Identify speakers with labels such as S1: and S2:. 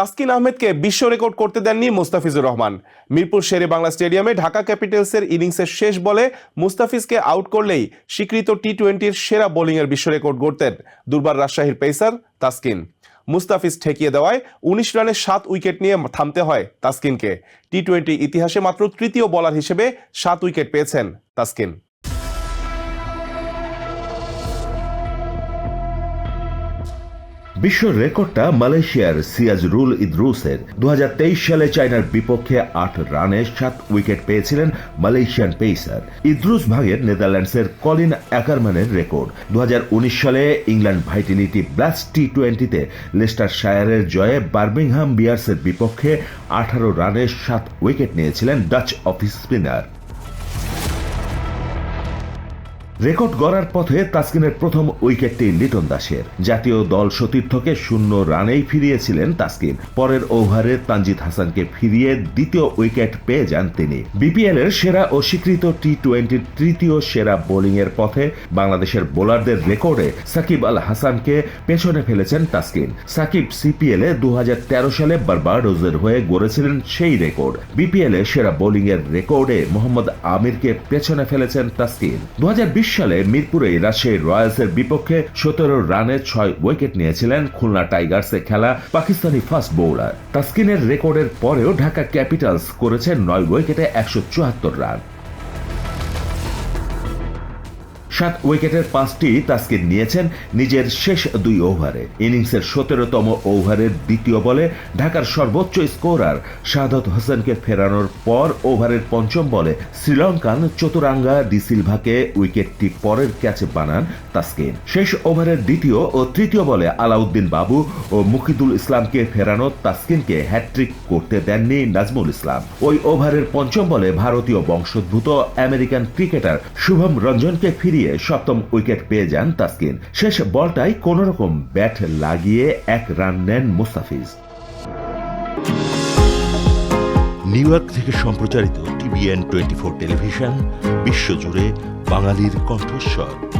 S1: তাসকিন আহমেদকে বিশ্ব রেকর্ড করতে দেননি মুস্তাফিজুর রহমান। মিরপুর শেরে বাংলা স্টেডিয়ামে ঢাকা ক্যাপিটালসের ইনিংসের শেষ বলে মুস্তাফিজকে আউট করলেই স্বীকৃত টি টোয়েন্টির সেরা বোলিংয়ের বিশ্ব রেকর্ড গড়তেন দুর্বার রাজশাহীর পেসার তাসকিন। মুস্তাফিজ ঠেকিয়ে দেওয়ায় উনিশ রানে সাত উইকেট নিয়ে থামতে হয় তাসকিনকে। টি টোয়েন্টি ইতিহাসে মাত্র তৃতীয় বলার হিসেবে সাত উইকেট পেয়েছেন তাসকিন।
S2: বিশ্ব রেকর্ডটা মালয়েশিয়ার সিয়াজরুল ইদ্রুসের। দু হাজার তেইশ সালে চায়নার বিপক্ষে আট রানে সাত উইকেট পেয়েছিলেন মালয়েশিয়ান পেসার। ইদ্রুস ভাগের নেদারল্যান্ডসের কলিন অ্যাকারম্যানের রেকর্ড। দু হাজার উনিশ সালে ইংল্যান্ড ভাইটিলিটি ব্লাস্ট টি টোয়েন্টিতে লেস্টার শায়ারের জয়ে বার্মিংহাম বিয়ার্সের বিপক্ষে আঠারো রানে সাত উইকেট নিয়েছিলেন ডাচ অফিস স্পিনার। রেকর্ড গড়ার পথে তাসকিনের প্রথম উইকেটটি লিটন দাসের। জাতীয় দল সতীর্থকে শূন্য রানেই ফিরিয়েছিলেন তাসকিন। পরের ওভারে তানজিদ হাসানকে ফিরিয়ে দ্বিতীয় উইকেট পেয়ে যান তিনি। বিপিএল এর সেরা ও স্বীকৃত টি টোয়েন্টির তৃতীয় সেরা বোলিং এর পথে বাংলাদেশের বোলারদের রেকর্ডে সাকিব আল হাসানকে পেছনে ফেলেছেন তাসকিন। সাকিব সিপিএল এ দুহাজার তেরো সালে বারবাডোজের হয়ে গড়েছিলেন সেই রেকর্ড। বিপিএল এ সেরা বোলিং এর রেকর্ডে মোহাম্মদ আমিরকে পেছনে ফেলেছেন তাসকিন। দু সালে মিরপুরে রাজশাহী রয়্যালসের বিপক্ষে সতেরো রানে ছয় উইকেট নিয়েছিলেন খুলনা টাইগার্সে খেলা পাকিস্তানি ফাস্ট বোলার। তাস্কিনের রেকর্ডের পরেও ঢাকা ক্যাপিটালস করেছে নয় উইকেটে একশো চুয়াত্তর রান। সাত উইকেটের পাঁচটি তাসকিন নিয়েছেন নিজের শেষ দুই ওভারে। ইনিংসের সতেরোতম ওভারের দ্বিতীয় বলে ঢাকার সর্বোচ্চ স্কোরার শাহাদত হোসেনকে ফেরানোর পর ওভারের পঞ্চম বলে শ্রীলঙ্কান চতুরাঙ্গা ডিসিলভাকে উইকেটটি পরের ক্যাচে বানান তাসকিন। শেষ ওভারের দ্বিতীয় ও তৃতীয় বলে আলাউদ্দিন বাবু ও মুকিদুল ইসলামকে ফেরানো তাস্কিনকে হ্যাট্রিক করতে দেননি নাজমুল ইসলাম। ওই ওভারের পঞ্চম বলে ভারতীয় বংশোদ্ভূত আমেরিকান ক্রিকেটার শুভম রঞ্জনকে ফিরিয়ে সপ্তম উইকেট পেয়ে যান তাসকিন। শেষ বলটাই কোনরকম ব্যাট লাগিয়ে এক রান নেন মুস্তাফিজ।
S3: নিউ ইয়র্ক থেকে সম্প্রচারিত টিভিএন টোয়েন্টি ফোর টেলিভিশন, বিশ্বজুড়ে বাঙালির কণ্ঠস্বর।